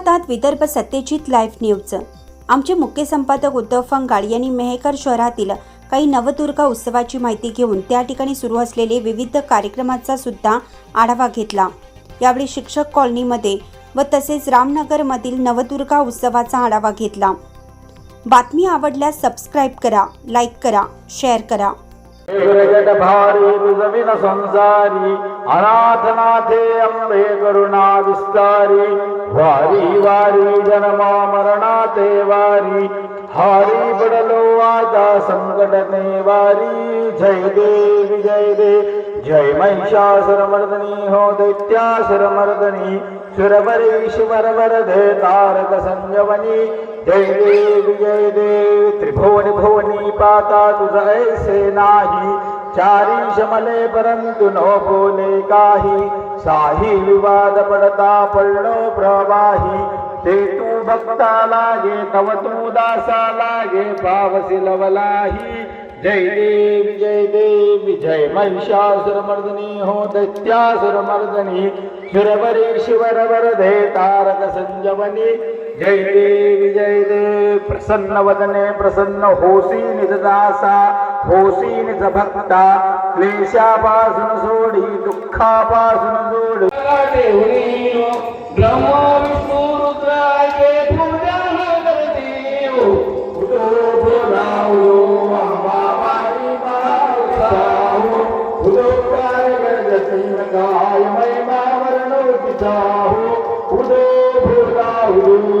आपण Vidarbha Satyajit live news आमचे मुख्य संपादक उद्धव फंगाळ यांनी मेहकर शहरातील काही नवदुर्गा उत्सवाची माहिती घेऊन त्या ठिकाणी सुरू असलेले विविध कार्यक्रमाचा सुद्धा आढावा घेतला. यावेळी शिक्षक कॉलनीमध्ये व तसेच रामनगरमधील नवदुर्गा उत्सवाचा आढावा घेतला. बातमी आवडल्यास सबस्क्राईब करा लाईक करा शेअर करा. భారీ సంసారి అనాథనాథే అంబే కరుణా విస్తారి వారి వారి జనమా మరణాతే వారి హారీ బడలో ఆద సంకటనే వారి జయ దేవి జయ దే జయ మహిషాసురమర్దని హో దైత్యాసురమర్దని दैत्यासुर मर्दनी सुरवरेश्वर तारक संजवनी देवी देव देव त्रिभुवन भुवनी पाता तुझ ऐसे नाही। चारी शमले परंतु नो बोले काही। साही विवाद पडता पडलो प्रवाही। ते तू भक्ता लागे तव तू दासा लागे पावसी लवलाही जय देव जय देव जय महिषासुर मर्दनी हो दैत्यासुर मर्दनी सुरवरेश्वर वरदे तारक संजवनी। जय देव जय देव प्रसन्न वदने प्रसन्न होसी निजदासा होसी निज भक्ता क्लेशापासून सोडी दुःखापासून जोडी ब्रह्म विष्णू रुद्राय ಶ್ರೀರಂಗಾಯ ಮೈ ಮಾವರಣ ಉಪಿತಾಹು ಉದೇ ಭೂತಾಹುದು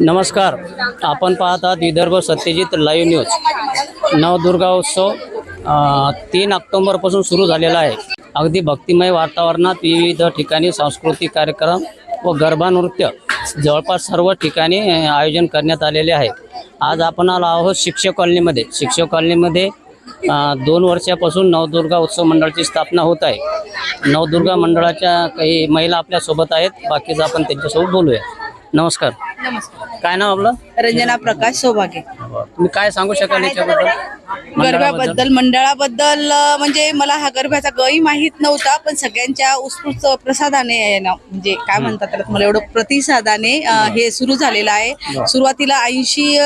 नमस्कार. आपण पाहत आहात विदर्भ सत्यजित लाईव्ह न्यूज नवदुर्गा उत्सव तीन ऑक्टोंबरपासून सुरू झालेला आहे. अगदी भक्तिमय वातावरणात विविध ठिकाणी सांस्कृतिक कार्यक्रम व गरबा नृत्य जवळपास सर्व ठिकाणी आयोजन करण्यात आलेले आहे. आज आपण आलो आहोत शिक्षक कॉलनीमध्ये. शिक्षक कॉलनीमध्ये दोन वर्षापासून नवदुर्गा उत्सव मंडळाची स्थापना होत आहे. नवदुर्गा मंडळाच्या काही महिला आपल्यासोबत आहेत. बाकीचं आपण त्यांच्यासोबत बोलूया. नमस्कार. नमस्कार. काय नाव आपलं? रंजना प्रकाश सौभाग्य तुम्ही काय सांगू शकाल याच्याबद्दल? गरब्याबद्दल मंडळाबद्दल म्हणजे मला हा गरब्याचा गही माहीत नव्हता पण सगळ्यांच्या उत्स्फूर्त प्रसादाने म्हणजे काय म्हणतात त्याला मला एवढं प्रतिसादाने हे सुरू झालेलं आहे. सुरुवातीला ऐंशी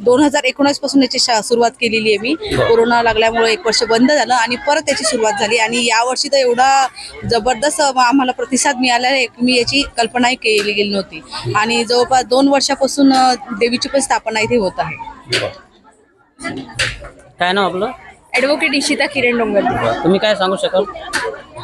दोन हजार एकोणीसपासून याची सुरुवात केलेली आहे मी. कोरोना लागल्यामुळे एक वर्ष बंद झालं आणि परत याची सुरुवात झाली. आणि या वर्षी तर एवढा जबरदस्त आम्हाला प्रतिसाद मिळाला आहे की मी याची कल्पनाही केली गेली नव्हती. आणि जवळपास दोन वर्षापासून देवीची पण स्थापना इथे होत आहे. काय नाव आपलं? ॲडव्होकेट इशिता किरण डोंगर तुम्ही काय सांगू शकाल?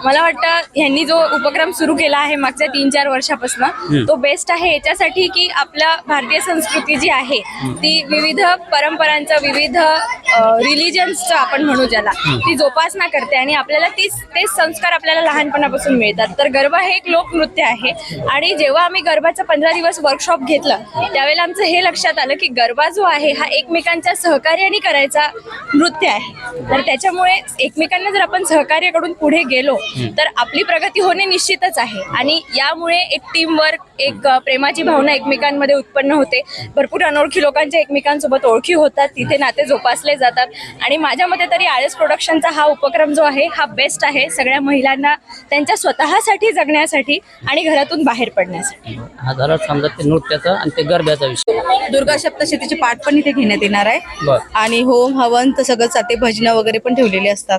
मला वाटतं ह्यांनी जो उपक्रम सुरू केला आहे मागच्या तीन चार वर्षापासून तो बेस्ट आहे. याच्यासाठी की आपल्या भारतीय संस्कृती जी आहे ती विविध परंपरांचं विविध रिलिजन्सचं आपण म्हणू ज्याला ती जोपासना करते आणि आपल्याला तीच तेच संस्कार आपल्याला लहानपणापासून मिळतात. तर गरबा हे एक लोकनृत्य आहे. आणि जेव्हा आम्ही गरबाचं पंधरा दिवस वर्कशॉप घेतलं त्यावेळेला आमचं हे लक्षात आलं की गरबा जो आहे हा एकमेकांच्या सहकार्याने करायचा नृत्य आहे. तर त्याच्यामुळे एकमेकांना जर आपण सहकार्य करून पुढे गेलो तर आपली प्रगती होणे निश्चितच आहे. आणि यामुळे एक टीम वर्क एक प्रेमाची भावना एकमेकांमध्ये उत्पन्न होते. भरपूर अनोळखी लोकांच्या एकमेकांसोबत ओळखी होतात. तिथे नाते जोपासले जातात. आणि माझ्या मते तरी आर एस प्रोडक्शनचा हा उपक्रम जो आहे हा बेस्ट आहे सगळ्या महिलांना त्यांच्या स्वतःसाठी जगण्यासाठी आणि घरातून बाहेर पडण्यासाठी. हा झाला समजा ते नृत्याचा आणि ते गरब्याचा विषय. दुर्गा सप्तशतीचे पाठ पण इथे घेण्यात येणार आहे. आणि होम हवन तर सगळं साते भजनं वगैरे पण ठेवलेली असतात.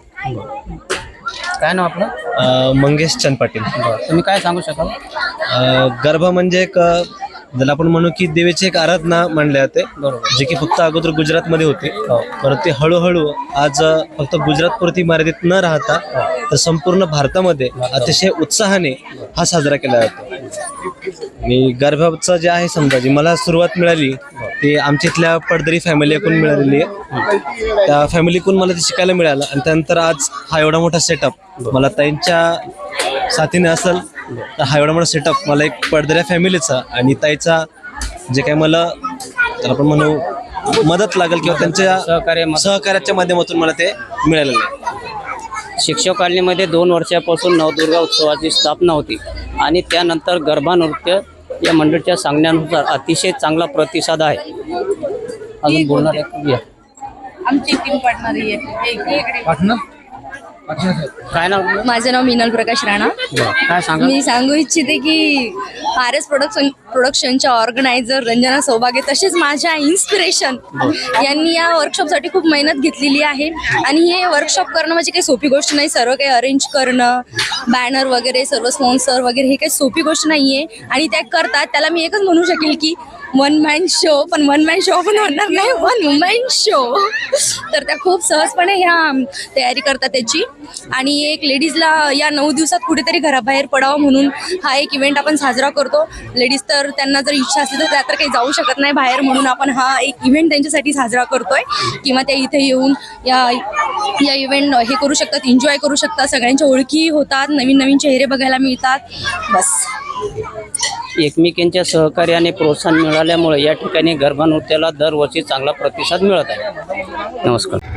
काय नाव आपलं? अ, मंगेश चंद पाटील. तुम्ही काय सांगू शकाल? अ, गर्भ म्हणजे एक अ, ज्याला आपण म्हणू की देवीची एक आराधना मानले जाते बरोबर. जे की फक्त अगोदर गुजरातमध्ये होते. परंतु ते हळूहळू आज अ, फक्त गुजरात पुरती मर्यादित न राहता तर संपूर्ण भारतामध्ये. अतिशय उत्साहाने हा साजरा केला जातो. आणि गर्भाचं जे आहे समजा जी मला सुरुवात मिळाली ते आमच्या इथल्या पडदरी फॅमिलीकडून मिळालेली आहे. त्या फॅमिलीकडून मला ते शिकायला मिळालं. आणि त्यानंतर आज हा एवढा मोठा सेटअप मला ताईंच्या साथीने असेल तर हा एवढा मोठा सेटअप मला एक पडदऱ्या फॅमिलीचा आणि ताईचा जे काही मला तर आपण म्हणू मदत लागेल किंवा त्यांच्या सहकार्य. सहकार्याच्या माध्यमातून मला ते मिळालेलं आहे. शिक्षक कॉलनीमध्ये दोन वर्षापासून नवदुर्गा उत्सवाची स्थापना होती आणि त्यानंतर गरबा नृत्य या मंडळीच्या सांगण्यानुसार अतिशय चांगला प्रतिसाद आहे. अजून बोलणार आहे. आमची टीम पार्टनर आहे. काय नाव माझं नाव मिनल प्रकाश राणा. काय सांगा मी सांगू इच्छिते की आर एस प्रोडक्शन प्रोडक्शनच्या ऑर्गनायझर रंजना सौभागे तसेच माझ्या इन्स्पिरेशन यांनी या वर्कशॉपसाठी खूप मेहनत घेतलेली आहे. आणि हे वर्कशॉप करणं म्हणजे काही सोपी गोष्ट नाही. सर्व काही अरेंज करणं बॅनर वगैरे सर्व स्पॉन्सर वगैरे हे काही सोपी गोष्ट नाही आहे आणि त्या करतात. त्याला मी एकच म्हणू शकेल की वन मॅन शो पण वन मॅन शो पण होणार नाही. वन वुमॅन शो तर त्या खूप सहजपणे ह्या तयारी करतात त्याची. आणि एक लेडीजला या नऊ दिवसात कुठेतरी घराबाहेर पडावं म्हणून हा एक इव्हेंट आपण साजरा करतो. लेडीज तर त्यांना जर इच्छा असेल तर त्या तर काही जाऊ शकत नाही बाहेर म्हणून आपण हा एक इव्हेंट त्यांच्यासाठी साजरा करतोय. किंवा त्या इथे येऊन या या इव्हेंट हे करू शकतात एन्जॉय करू शकतात. सगळ्यांच्या ओळखी होतात नवीन नवीन चेहरे बघायला मिळतात. बस. एकमेकींच्या सहकार्याने प्रोत्साहन मिळाल्यामुळे या ठिकाणी गर्भनृत्याला दरवर्षी चांगला प्रतिसाद मिळत आहे. नमस्कार.